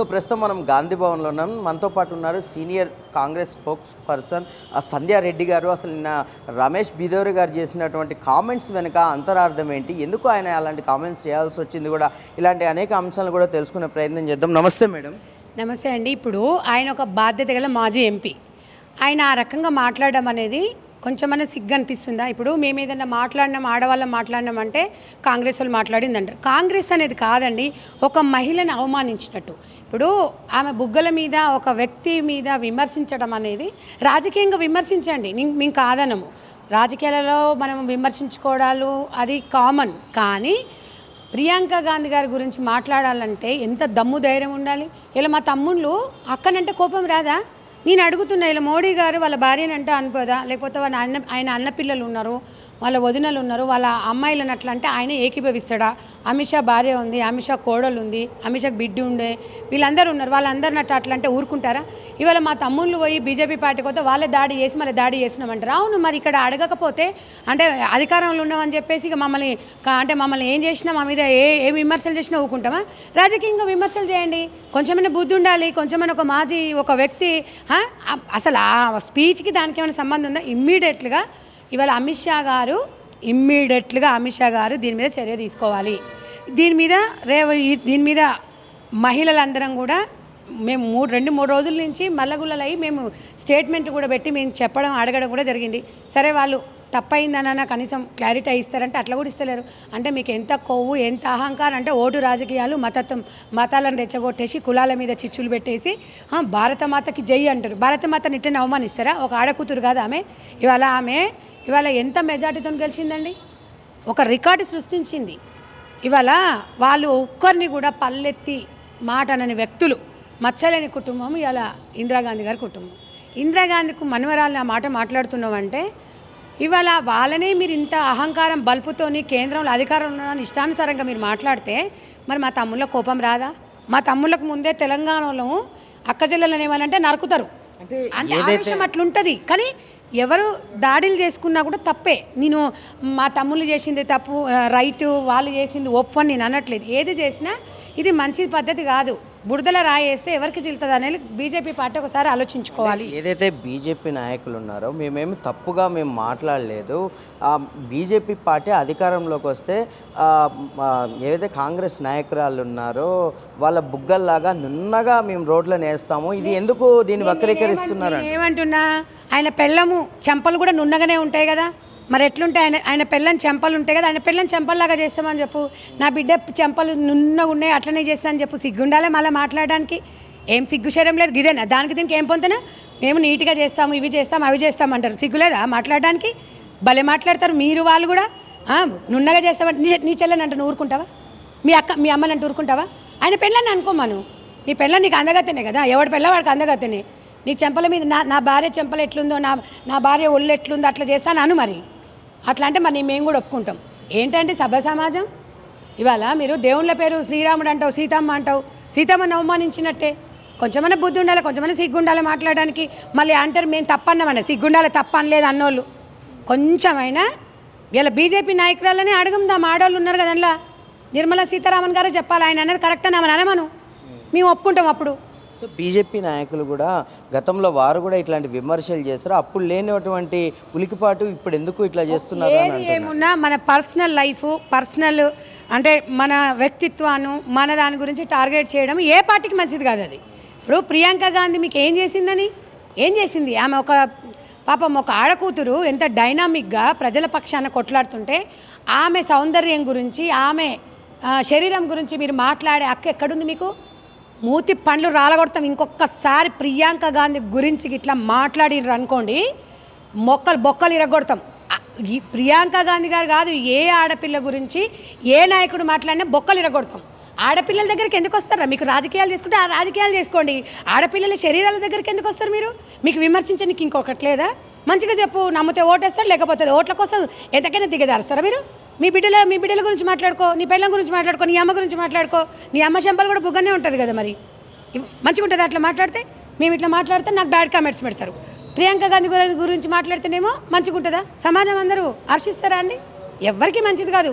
So ప్రస్తుతం మనం గాంధీ భవన్లో ఉన్నాం. మనతో పాటు ఉన్నారు సీనియర్ కాంగ్రెస్ స్పోక్స్ పర్సన్ ఆ సంధ్యారెడ్డి గారు. అసలు నిన్న రమేష్ బిదోరి గారు చేసినటువంటి కామెంట్స్ వెనుక అంతరార్థం ఏంటి? ఎందుకు ఆయన అలాంటి కామెంట్స్ చేయాల్సి వచ్చింది కూడా? ఇలాంటి అనేక అంశాలను కూడా తెలుసుకునే ప్రయత్నం చేద్దాం. నమస్తే మేడం. నమస్తే అండి. ఇప్పుడు ఆయన ఒక బాధ్యత గల మాజీ ఎంపీ. ఆయన ఆ రకంగా మాట్లాడడం అనేది కొంచెమన్నా సిగ్గు అనిపిస్తుందా ఇప్పుడు మేము ఏదైనా మాట్లాడినాం ఆడవాళ్ళం మాట్లాడినాం అంటే కాంగ్రెస్ వాళ్ళు మాట్లాడింది అంటారు కాంగ్రెస్ అనేది కాదండి ఒక మహిళని అవమానించినట్టు. ఇప్పుడు ఆమె బుగ్గల మీద ఒక వ్యక్తి మీద విమర్శించడం అనేది రాజకీయంగా విమర్శించండి. మేము కాదనము. రాజకీయాలలో మనం విమర్శించుకోవడాలు అది కామన్. కానీ ప్రియాంక గాంధీ గారి గురించి మాట్లాడాలంటే ఎంత దమ్ము ధైర్యం ఉండాలి? ఇలా మా తమ్ముళ్ళు అక్కనంటే కోపం రాదా? నేను అడుగుతున్నా ఇలా మోడీ గారు వాళ్ళ భార్యనంటే అనుకోదా లేకపోతే వాళ్ళ అన్న ఆయన అన్న పిల్లలు ఉన్నారు. వాళ్ళ వదినలు ఉన్నారు. వాళ్ళ అమ్మాయిలను అట్లా అంటే ఆయన ఏకీభవిస్తాడా? అమిత్ షా భార్య ఉంది అమిత్ షా కోడలు ఉంది అమిత్ షాకి బిడ్డ ఉండే వీళ్ళందరూ ఉన్నారు. వాళ్ళందరిని అట్లా అట్లా అంటే ఊరుకుంటారా? ఇవాళ మా తమ్ముళ్ళు పోయి బీజేపీ పార్టీకి పోతే వాళ్ళే దాడి చేసి మళ్ళీ దాడి చేసినామంటారు? అవును మరి ఇక్కడ అడగకపోతే అంటే అధికారంలో ఉన్నామని చెప్పేసి ఇక మమ్మల్ని అంటే మమ్మల్ని ఏం చేసినా మా మీద ఏ ఏ విమర్శలు చేసినా ఊరుకుంటామా? రాజకీయంగా విమర్శలు చేయండి. కొంచెమైనా బుద్ధి ఉండాలి. కొంచెమైనా ఒక మాజీ ఒక వ్యక్తి అసలు ఆ స్పీచ్కి దానికి ఏమైనా సంబంధం ఉందా? ఇమ్మీడియట్గా ఇవాళ అమిత్ షా గారు ఇమ్మీడియట్గా అమిత్ షా గారు దీని మీద చర్య తీసుకోవాలి. దీని మీద రేవ ఈ- దీని మీద మహిళలందరం కూడా మేము మూడు రెండు మూడు రోజుల నుంచి మల్లగుల్లలు అయ్యి మేము స్టేట్మెంట్ కూడా పెట్టి మేము చెప్పడం అడగడం కూడా జరిగింది. సరే వాళ్ళు తప్పైందన్న కనీసం క్లారిటీ ఇస్తారంటే అట్లా కూడా ఇస్తలేరు. అంటే మీకు ఎంత కొవ్వు ఎంత అహంకారం అంటే ఓటు రాజకీయాలు మతత్వం మతాలను రెచ్చగొట్టేసి కులాల మీద చిచ్చులు పెట్టేసి భారతమాతకి భారత మాతకి జై అంటారు. భారత మాతని ఇట్టని అవమానిస్తారా? ఒక ఆడకూతురు కాదు ఆమె. ఇవాళ ఆమె ఇవాళ ఎంత మెజార్టీతో గెలిచిందండి? ఒక రికార్డు సృష్టించింది. ఇవాళ వాళ్ళు ఒక్కరిని కూడా పల్లెత్తి మాట అనని వ్యక్తులు మచ్చలేని కుటుంబం ఇవాళ ఇందిరాగాంధీ గారి కుటుంబం. ఇందిరాగాంధీకు మనవరాలు ఆ మాట మాట్లాడుతున్నామంటే ఇవాళ వాళ్ళనే మీరు ఇంత అహంకారం బల్పుతోని కేంద్రంలో అధికారంలో ఉన్న ఇష్టానుసారంగా మీరు మాట్లాడితే మరి మా తమ్ముళ్ళ కోపం రాదా? మా తమ్ముళ్ళకు ముందే తెలంగాణలో అక్కచెల్లెలను ఏమనంటే నరుకుతారు. అంటే ఆవేశం అట్లుంటుంది. కానీ ఎవరు దాడులు చేసుకున్నా కూడా తప్పే. నేను మా తమ్ముళ్ళు చేసింది తప్పు రైట్ వాళ్ళు చేసింది ఒప్పు అని నేను అనట్లేదు. ఏది చేసినా ఇది మంచి పద్ధతి కాదు. బురదల రాయేస్తే ఎవరికి చిల్తుంది అనేది బీజేపీ పార్టీ ఒకసారి ఆలోచించుకోవాలి. ఏదైతే బీజేపీ నాయకులు ఉన్నారో మేమేమి తప్పుగా మేము మాట్లాడలేదు. బీజేపీ పార్టీ అధికారంలోకి వస్తే ఏదైతే కాంగ్రెస్ నాయకురాలు ఉన్నారో వాళ్ళ బుగ్గల్లాగా నున్నగా మేము రోడ్లను వేస్తాము ఇది ఎందుకు దీన్ని వక్రీకరిస్తున్నారు నేను ఏమంటున్నా ఆయన పెళ్ళము చెంపలు కూడా నున్నగానే ఉంటాయి కదా. మరి ఎట్లుంటాయి? ఆయన ఆయన పెళ్ళని చెంపలు ఉంటాయి కదా ఆయన పెళ్ళని చెంపల్లాగా చేస్తామని చెప్పు. నా బిడ్డ చెంపలు నున్నగా ఉన్నాయి అట్లనే చేస్తాను చెప్పు. సిగ్గుండాలే మళ్ళీ మాట్లాడడానికి. ఏం సిగ్గు శరం లేదు. ఇదేనా దానికి దీనికి ఏం పొందునా మేము నీట్గా చేస్తాము ఇవి చేస్తాము అవి చేస్తాం అంటారు. సిగ్గులేదా మాట్లాడడానికి? భలే మాట్లాడతారు మీరు వాళ్ళు కూడా. నున్నగా చేస్తామంటే నీ నీ చెల్లెని అంటే ఊరుకుంటావా? మీ అక్క మీ అమ్మని అంటే ఊరుకుంటావా? ఆయన పెళ్ళని అనుకోమాను నీ పెళ్ళ నీకు అందగత్తెనే కదా? ఎవడి పెళ్ళ వాడికి అందగత్తెనే? నీ చెంపల మీద నా నా భార్య చెంపలు ఎట్లుందో నా నా భార్య ఒళ్ళు ఎట్లుందో అట్లా చేస్తాను అను మరి. అట్లా అంటే మరి మేము కూడా ఒప్పుకుంటాం. ఏంటంటే సభ సమాజం? ఇవాళ మీరు దేవుళ్ళ పేరు శ్రీరాముడు అంటావు సీతమ్మ అంటావు. సీతమ్మని అవమానించినట్టే. కొంచెమైనా బుద్ధి ఉండాలి కొంచెమైనా సిగ్గుండాలి మాట్లాడడానికి. మళ్ళీ అంటారు మేము తప్పన్నామన్నా సిగ్గుండాలి తప్ప అనలేదు అన్నోళ్ళు. కొంచెమైనా ఇలా బీజేపీ నాయకురాలనే అడగందాం ఆడవాళ్ళు ఉన్నారు కదా అందులో. నిర్మలా సీతారామన్ గారే చెప్పాలి ఆయన అనేది కరెక్ట్ అని ఆమెను అనమను? మేము ఒప్పుకుంటాం అప్పుడు. సో బీజేపీ నాయకులు కూడా గతంలో వారు కూడా ఇట్లాంటి విమర్శలు చేస్తారు. అప్పుడు లేనటువంటి ఉలికిపాటు ఇప్పుడు ఎందుకు ఇట్లా చేస్తున్నారు ఏమున్నా మన పర్సనల్ లైఫ్ పర్సనల్ అంటే మన వ్యక్తిత్వాన్ని మన దాని గురించి టార్గెట్ చేయడం ఏ పార్టీకి మంచిది కాదు అది. ఇప్పుడు ప్రియాంక గాంధీ మీకు ఏం చేసిందని? ఏం చేసింది? ఆమె ఒక పాపం ఒక ఆడకూతురు ఎంత డైనామిక్గా ప్రజల పక్షాన కొట్లాడుతుంటే ఆమె సౌందర్యం గురించి ఆమె శరీరం గురించి మీరు మాట్లాడే హక్కు ఎక్కడుంది మీకు? మూతి పండ్లు రాలగొడతాం. ఇంకొకసారి ప్రియాంక గాంధీ గురించి ఇట్లా మాట్లాడిర్రు అనుకోండి మొక్కలు బొక్కలు ఇరగొడతాం. ఈ ప్రియాంక గాంధీ గారు కాదు ఏ ఆడపిల్ల గురించి ఏ నాయకుడు మాట్లాడినా బొక్కలు ఇరగొడతాం. ఆడపిల్లల దగ్గరికి ఎందుకు వస్తారా? మీకు రాజకీయాలు తీసుకుంటే ఆ రాజకీయాలు చేసుకోండి. ఆడపిల్లల శరీరాల దగ్గరికి ఎందుకు వస్తారు మీరు? మీకు విమర్శించడానికి ఇంకొకటి లేదా? మంచిగా చెప్పు నమ్మితే ఓటేస్తారు లేకపోతే ఓట్ల కోసం ఎంతకైనా దిగజారుస్తారా మీరు? మీ బిడ్డల మీ బిడ్డల గురించి మాట్లాడుకో నీ పిల్లల గురించి మాట్లాడుకో నీ అమ్మ గురించి మాట్లాడుకో. నీ అమ్మ చెంపలు కూడా బుగ్గనే ఉంటుంది కదా మరి. మంచిగా ఉంటుంది అట్లా మాట్లాడితే? మేము ఇట్లా మాట్లాడితే నాకు బ్యాడ్ కామెంట్స్ పెడతారు. ప్రియాంక గాంధీ గురించి మాట్లాడితేనేమో మంచిగా ఉంటుందా సమాజం అందరూ హర్షిస్తారా అండి? ఎవ్వరికీ మంచిది కాదు.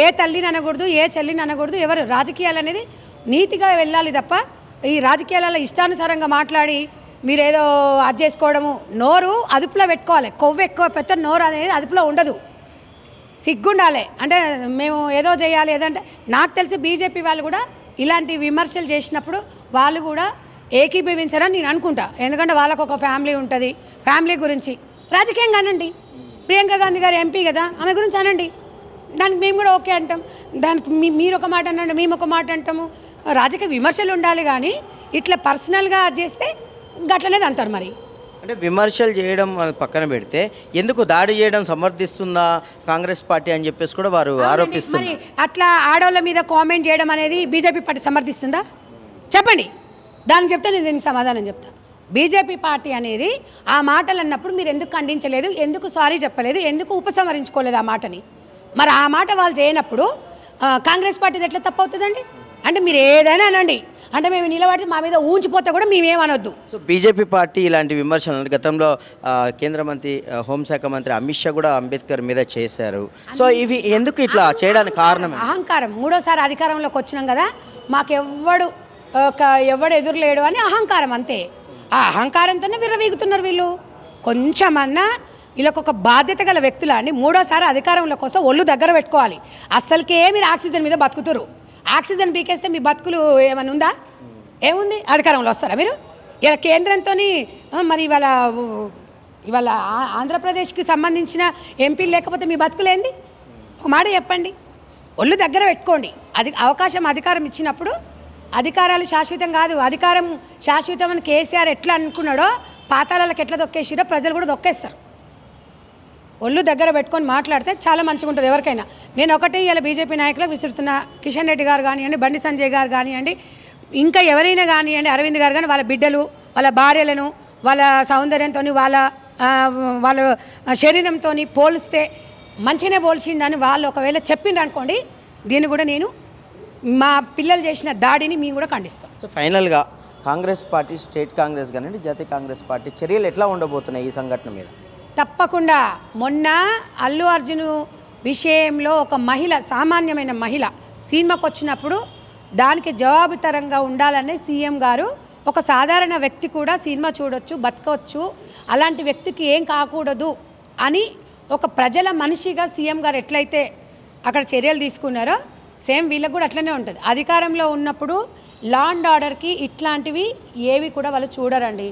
ఏ తల్లిని అనకూడదు ఏ చెల్లిని అనకూడదు ఎవరు రాజకీయాలు అనేది నీతిగా వెళ్ళాలి తప్ప ఈ రాజకీయాలలో ఇష్టానుసారంగా మాట్లాడి మీరేదో అది చేసుకోవడము నోరు అదుపులో పెట్టుకోవాలి. కొవ్వు ఎక్కువ పెద్ద నోరు అనేది అదుపులో ఉండదు. సిగ్గుండాలి. అంటే మేము ఏదో చేయాలి ఏదంటే నాకు తెలిసి బీజేపీ వాళ్ళు కూడా ఇలాంటి విమర్శలు చేసినప్పుడు వాళ్ళు కూడా ఏకీభవించారని నేను అనుకుంటా. ఎందుకంటే వాళ్ళకు ఒక ఫ్యామిలీ ఉంటుంది. ఫ్యామిలీ గురించి రాజకీయంగా అనండి. ప్రియాంక గాంధీ గారు ఎంపీ కదా ఆమె గురించి అనండి. దానికి మేము కూడా ఓకే అంటాం. దానికి మీ మీరు ఒక మాట అనండి మేము ఒక మాట అంటాము. రాజకీయ విమర్శలు ఉండాలి కానీ ఇట్లా పర్సనల్గా చేస్తే గట్లనేది అంటారు మరి. అంటే విమర్శలు చేయడం పక్కన పెడితే ఎందుకు దాడి చేయడం సమర్థిస్తుందా కాంగ్రెస్ పార్టీ అని చెప్పేసి కూడా వారు ఆరోపిస్తున్నారు. మరి అట్లా ఆడవాళ్ళ మీద కామెంట్ చేయడం అనేది బీజేపీ పార్టీ సమర్థిస్తుందా? చెప్పండి. దానికి చెప్తే నేను దీనికి సమాధానం చెప్తా. బీజేపీ పార్టీ అనేది ఆ మాటలు అన్నప్పుడు మీరు ఎందుకు ఖండించలేదు ఎందుకు సారీ చెప్పలేదు ఎందుకు ఉపసంహరించుకోలేదు ఆ మాటని? మరి ఆ మాట వాళ్ళు చేయనప్పుడు కాంగ్రెస్ పార్టీది ఎట్లా తప్పు అవుతుందండి? అంటే మీరు ఏదైనా అనండి. అంటే మేము నిలబడితే మా మీద ఊంచిపోతే కూడా మేమేమనొద్దు. సో బీజేపీ పార్టీ ఇలాంటి విమర్శలు గతంలో కేంద్ర మంత్రి హోంశాఖ మంత్రి అమిత్ షా కూడా అంబేద్కర్ మీద చేశారు. సో ఇవి ఎందుకు ఇట్లా చేయడానికి కారణం? అహంకారం. మూడోసారి అధికారంలోకి వచ్చినాం కదా మాకెవ్వడు ఎవడు ఎదురులేడు అని అహంకారం అంతే. ఆ అహంకారంతోనే విర్రవీగుతున్నారు వీళ్ళు. కొంచెమన్నా వీళ్ళకి ఒక బాధ్యత గల వ్యక్తుల అండి. మూడోసారి అధికారంలోకి వస్తే ఒళ్ళు దగ్గర పెట్టుకోవాలి. అస్సలకే మీరు ఆక్సిజన్ మీద బతుకుతురు ఆక్సిజన్ పీకేస్తే మీ బతుకులు ఏమైనా ఉందా? ఏముంది? అధికారంలో వస్తారా మీరు? ఇలా కేంద్రంతో మరి ఇవాళ ఇవాళ ఆంధ్రప్రదేశ్కి సంబంధించిన ఎంపీలు లేకపోతే మీ బతుకులేంది ఒక మాట చెప్పండి. ఒళ్ళు దగ్గర పెట్టుకోండి. అది అవకాశం అధికారం ఇచ్చినప్పుడు అధికారాలు శాశ్వతం కాదు. అధికారం శాశ్వతం అని కేసీఆర్ ఎట్లా అనుకున్నాడో పాతాళాలకు ఎట్లా దొక్కేసిరో ప్రజలు కూడా దొక్కేస్తారు ఒళ్ళు దగ్గర పెట్టుకొని మాట్లాడితే చాలా మంచిగా ఉంటుంది ఎవరికైనా. నేను ఒకటి ఇలా బీజేపీ నాయకులకు విసురుతున్న కిషన్ రెడ్డి గారు కానివ్వండి బండి సంజయ్ గారు కానివ్వండి ఇంకా ఎవరైనా కానివ్వండి అరవింద్ గారు కానీ వాళ్ళ బిడ్డలు వాళ్ళ భార్యలను వాళ్ళ సౌందర్యంతో వాళ్ళ వాళ్ళ శరీరంతో పోలిస్తే మంచిగానే పోల్చిండని వాళ్ళు ఒకవేళ చెప్పిండ్రు అనుకోండి దీన్ని కూడా నేను మా పిల్లలు చేసిన దాడిని మేము కూడా ఖండిస్తాం. సో ఫైనల్గా కాంగ్రెస్ పార్టీ స్టేట్ కాంగ్రెస్ కానివ్వండి జాతీయ కాంగ్రెస్ పార్టీ చర్యలు ఎట్లా ఉండబోతున్నాయి ఈ సంఘటన మీద? తప్పకుండా. మొన్న అల్లు అర్జున్ విషయంలో ఒక మహిళ సామాన్యమైన మహిళ సినిమాకి వచ్చినప్పుడు దానికి జవాబుతరంగా ఉండాలనే సీఎం గారు ఒక సాధారణ వ్యక్తి కూడా సినిమా చూడొచ్చు బతకవచ్చు అలాంటి వ్యక్తికి ఏం కాకూడదు అని ఒక ప్రజల మనిషిగా సీఎం గారు ఎట్లయితే అక్కడ చర్యలు తీసుకున్నారో సేమ్ వీళ్ళకి కూడా అట్లనే ఉంటుంది. అధికారంలో ఉన్నప్పుడు లా అండ్ ఆర్డర్కి ఇట్లాంటివి ఏవి కూడా వాళ్ళు చూడరండి.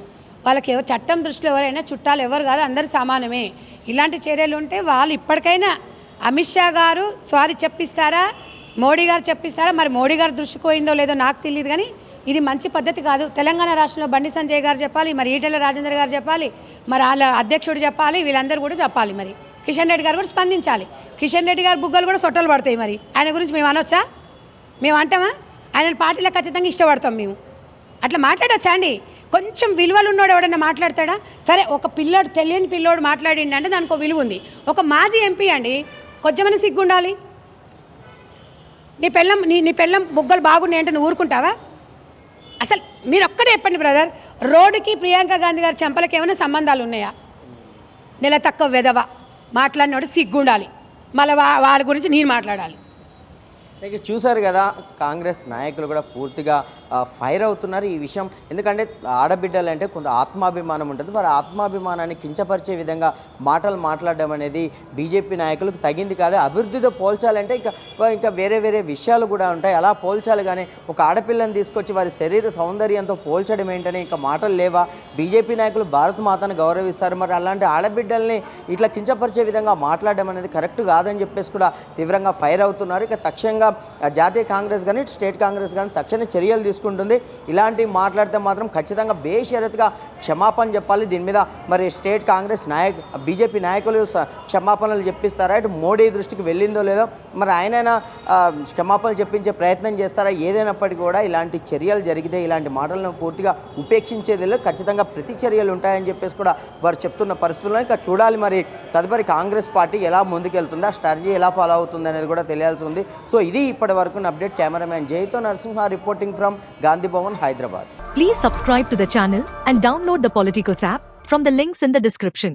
వాళ్ళకి ఎవరు చట్టం దృష్టిలో ఎవరైనా చుట్టాలు ఎవరు కాదు అందరు సమానమే. ఇలాంటి చర్యలు ఉంటే వాళ్ళు ఇప్పటికైనా అమిత్ షా గారు సారీ చెప్పిస్తారా? మోడీ గారు చెప్పిస్తారా? మరి మోడీ గారు దృష్టికి పోయిందో లేదో నాకు తెలియదు కానీ ఇది మంచి పద్ధతి కాదు. తెలంగాణ రాష్ట్రంలో బండి సంజయ్ గారు చెప్పాలి మరి ఈటెల రాజేంద్ర గారు చెప్పాలి మరి వాళ్ళ అధ్యక్షుడు చెప్పాలి వీళ్ళందరూ కూడా చెప్పాలి మరి. కిషన్ రెడ్డి గారు కూడా స్పందించాలి. కిషన్ రెడ్డి గారు బుగ్గలు కూడా సొట్టలు పడతాయి మరి. ఆయన గురించి మేము అనొచ్చా? మేము అంటామా? ఆయన పార్టీలో ఖచ్చితంగా ఇష్టపడతాం మేము. అట్లా మాట్లాడొచ్చా అండి? కొంచెం విలువలు ఉన్నాడు ఎవడన్నా మాట్లాడతాడా? సరే ఒక పిల్లోడు తెలియని పిల్లోడు మాట్లాడిండి అంటే దానికి ఒక విలువ ఉంది ఒక మాజీ ఎంపీ అండి కొంచెమని సిగ్గుండాలి? నీ పెళ్ళం నీ నీ పెళ్ళం బుగ్గలు బాగున్నాయి అంటే నువ్వు ఊరుకుంటావా? అసలు మీరు ఒక్కడే చెప్పండి బ్రదర్ రోడ్డుకి ప్రియాంక గాంధీ గారి చెంపలకి ఏమైనా సంబంధాలు ఉన్నాయా నెల తక్కువ వెధవ మాట్లాడినోడు సిగ్గుండాలి. మళ్ళీ వాళ్ళ గురించి నేను మాట్లాడాలి. ఇక చూశారు కదా కాంగ్రెస్ నాయకులు కూడా పూర్తిగా ఫైర్ అవుతున్నారు ఈ విషయం. ఎందుకంటే ఆడబిడ్డలు అంటే కొంత ఆత్మాభిమానం ఉంటుంది. వారి ఆత్మాభిమానాన్ని కించపరిచే విధంగా మాటలు మాట్లాడడం అనేది బీజేపీ నాయకులకు తగింది కాదు. అభివృద్ధితో పోల్చాలంటే ఇంకా ఇంకా వేరే వేరే విషయాలు కూడా ఉంటాయి. అలా పోల్చాలి కానీ ఒక ఆడపిల్లని తీసుకొచ్చి వారి శరీర సౌందర్యంతో పోల్చడం ఏంటని ఇంకా మాటలు లేవా? బీజేపీ నాయకులు భారత మాతను గౌరవిస్తారు. మరి అలాంటి ఆడబిడ్డల్ని ఇట్లా కించపరిచే విధంగా మాట్లాడడం అనేది కరెక్ట్ కాదని చెప్పేసి కూడా తీవ్రంగా ఫైర్ అవుతున్నారు. ఇక తక్షణంగా జాతీయ కాంగ్రెస్ కానీ స్టేట్ కాంగ్రెస్ కానీ తక్షణ చర్యలు తీసుకుంటుంది. ఇలాంటివి మాట్లాడితే మాత్రం ఖచ్చితంగా బేషరత్గా క్షమాపణ చెప్పాలి. దీని మీద మరి స్టేట్ కాంగ్రెస్ నాయక్ బీజేపీ నాయకులు క్షమాపణలు చెప్పిస్తారా? ఇటు మోడీ దృష్టికి వెళ్ళిందో లేదో? మరి ఆయనైనా క్షమాపణలు చెప్పించే ప్రయత్నం చేస్తారా? ఏదైనప్పటికీ కూడా ఇలాంటి చర్యలు జరిగితే ఇలాంటి మాటలను పూర్తిగా ఉపేక్షించేది ఖచ్చితంగా ప్రతి చర్యలు ఉంటాయని చెప్పేసి కూడా వారు చెప్తున్న పరిస్థితుల్లో ఇంకా చూడాలి మరి. తదుపరి కాంగ్రెస్ పార్టీ ఎలా ముందుకెళ్తుందా? స్ట్రాటజీ ఎలా ఫాలో అవుతుంది అనేది కూడా తెలియాల్సి ఉంది. సో ఇది ఇప్పటి వరకు update cameraman జైతో Narasimha reporting from Gandhi Bhavan Hyderabad Please subscribe to the channel and download the Politicos app from the links in the description.